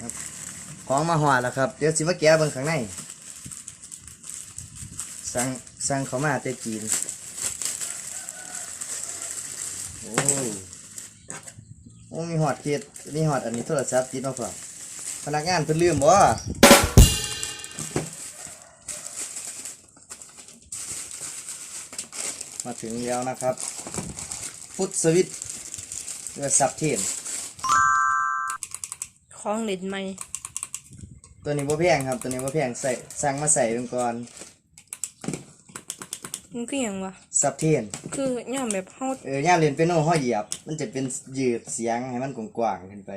ครับ ของมาหอดแล้วครับ เดี๋ยวสิมาแกะเบิ่งข้างใน สั่งสั่งเขามาแต่จีน โอ้โอ้มีหอดเทียดมีหอดอันนี้โทรศัพท์ติดมาเปล่าพนักงานเพิ่นลืมบ่มาถึงแล้วนะครับฟุตสวิตเรือซับเทียน ของเล่นใหม่ ตัวนี้บ่แพงครับตัวนี้บ่แพงใส่สั่งมาใส่เป็นก่อนมันคือหยังวะซับเทนคือย่ามแบบเฮาเออย่ามเล่นเปียโนห้อยเหยียบ มันจะเป็นยืดเสียงให้มันกว้างๆขึ้นไป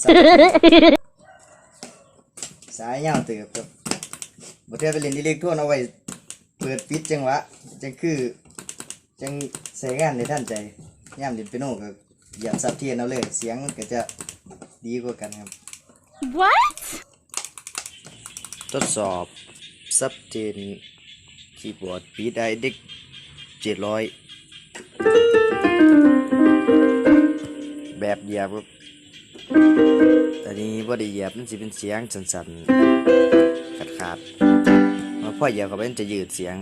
ซับสายยาวเติบครับบ่เทื่อไปเล่นอิเล็กโทรนเอาไว้เปิดปิดจังหวะจังคือจังใส่งานในท่านใจย่ามเล่นเปียโนก็เหยียบซับเทนเอาเลย เสียงมันก็จะ ดีกว่ากันครับ What ทดสอบซับเทนคีย์บอร์ดปีดไอเด็กเจ็ดร้อยแบบเหยียบครับอันนี้บ่ได้เหยียบมันสิเป็นเสียงสั่นๆขาดขาดๆมาพ่อเหยียบเข้าไปมันจะยืดเสียง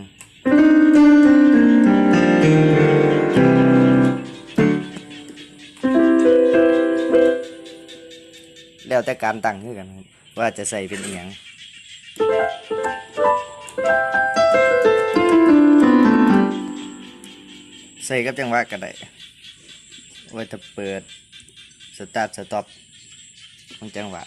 แล้วแต่การตั้งขึ้นกันว่าจะใส่เป็นเอียงใส่กับจังหวะก็ได้ว่าจะเปิดสตาร์ทสต็อปของจังหวะ